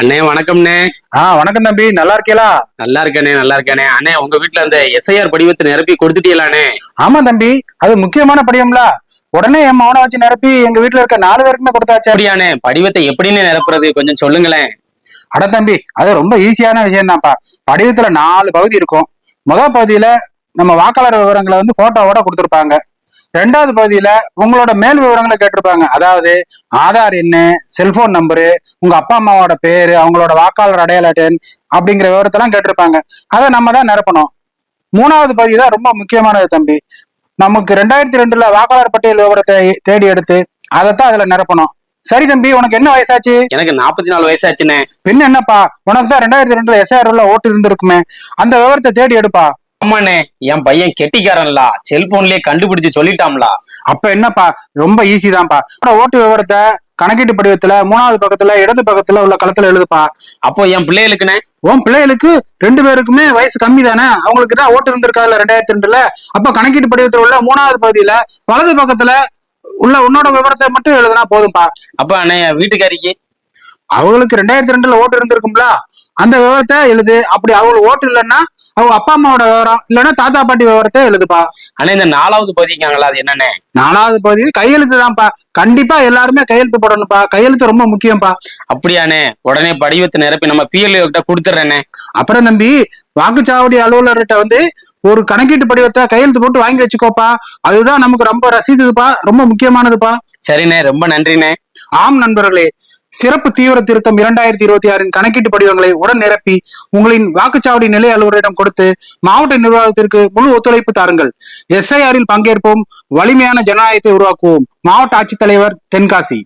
அண்ணே வணக்கம்ண்ணே. ஆ வணக்கம் தம்பி. நல்லா இருக்கீங்களா நல்லா இருக்கேனே நல்லா இருக்கேனே அண்ணே உங்க வீட்ல அந்த எஸ்ஐஆர் படிவத்தை நிரப்பி கொடுத்துட்டீங்களாண்ணே. ஆமா தம்பி. அது முக்கியமான படியம்ல உடனே என் மௌன வச்சு நிரப்பி எங்க வீட்டுல இருக்க நாலு பேருக்குமே கொடுத்தாச்சு. அப்படியாண்ணே படிவத்தை எப்படின்னு நிரப்புறது? கொஞ்சம் சொல்லுங்களேன். அட தம்பி அது ரொம்ப ஈஸியான விஷயம் தான்ப்பா படிவத்துல நாலு பகுதி இருக்கும். முதல் பகுதியில நம்ம வாக்காளர் விவரங்களை வந்து போட்டோவோட கொடுத்துருப்பாங்க. ரெண்டாவது பகுதியில உங்களோட மேல் விவரங்களை கேட்டிருப்பாங்க. அதாவது ஆதார் எண்ணு செல்போன் நம்பரு உங்க அப்பா அம்மாவோட பேரு அவங்களோட வாக்காளர் அடையாள எண் அப்படிங்கிற விவரத்தெல்லாம் கேட்டிருப்பாங்க. அதை நம்ம தான் நிரப்பணும். மூணாவது பகுதி தான் ரொம்ப முக்கியமானது தம்பி. நமக்கு ரெண்டாயிரத்தி ரெண்டுல வாக்காளர் பட்டியல் விவரத்தை தேடி எடுத்து அதைத்தான் அதுல நிரப்பணும். சரி தம்பி உனக்கு என்ன வயசாச்சு? எனக்கு நாற்பத்தி நாலு வயசாச்சுண்ணே. பின்ன என்னப்பா? உனக்கு தான் ரெண்டாயிரத்தி ரெண்டுல எஸ்ஆர் உள்ள ஓட்டு இருந்திருக்குமே. அந்த விவரத்தை தேடி எடுப்பா. ஆமாண்ணே என் பையன் கெட்டிக்காரன்லா செல்போன்லயே கண்டுபிடிச்சு சொல்லிட்டாம்லா அப்ப என்னப்பா ரொம்ப ஈஸி தான்ப்பா. உன்னோட ஓட்டு விவரத்தை கணக்கீட்டு படிவத்துல மூணாவது பக்கத்துல இடது பக்கத்துல உள்ள களத்துல எழுதுப்பா. அப்போ என் பிள்ளைகளுக்குண்ணே? உன் பிள்ளைகளுக்கு ரெண்டு பேருக்குமே வயசு கம்மி தானே அவங்களுக்கு தான் ஓட்டு இருந்திருக்காதுல ரெண்டாயிரத்தி ரெண்டுல? அப்ப கணக்கீட்டு படிவத்துல உள்ள மூணாவது பகுதியில வலது பக்கத்துல உள்ள உன்னோட விவரத்தை மட்டும் எழுதுனா போதும்பா. அப்ப அண்ணே என் வீட்டுக்காரிக்கு? அவங்களுக்கு ரெண்டாயிரத்தி ரெண்டுல ஓட்டு இருந்திருக்கும்ல? அந்த விவரத்தை எழுது. அப்படி அவங்களுக்கு ஓட்டு இல்லைன்னா அவங்க அப்பா அம்மாவோட விவரம் இல்லைன்னா தாத்தா பாட்டி விவரத்தை எழுதுப்பா. அண்ணே இந்த நாலாவது பதிக்காங்களா அது என்னண்ணே? நாலாவது பகுதி கையெழுத்து தான்ப்பா கண்டிப்பா எல்லாருமே கையெழுத்து போடணும்ப்பா. கையெழுத்து ரொம்ப முக்கியம்ப்பா. அப்படியாண்ணே உடனே படிவத்தை நிரப்பி நம்ம பிஎல்ஏ கிட்ட கொடுத்துட்றேண்ணே அப்புறம் தம்பி வாக்குச்சாவடி அலுவலர்கிட்ட வந்து ஒரு கணக்கீட்டு படிவத்தை கையெழுத்து போட்டு வாங்கி வச்சுக்கோப்பா. அதுதான் நமக்கு ரொம்ப ரசீதுப்பா ரொம்ப முக்கியமானதுப்பா. சரிண்ணே ரொம்ப நன்றிண்ணே. ஆம் நண்பர்களே சிறப்பு தீவிர திருத்தம் இரண்டாயிரத்தி இருபத்தி ஆறின் கணக்கீட்டு படிவங்களை உடன் நிரப்பி உங்களின் வாக்குச்சாவடி நிலை அலுவலரிடம் கொடுத்து மாவட்ட நிர்வாகத்திற்கு முழு ஒத்துழைப்பு தாருங்கள். எஸ்ஐஆரில் பங்கேற்போம். வலிமையான ஜனநாயகத்தை உருவாக்குவோம். மாவட்ட ஆட்சித்தலைவர் தென்காசி.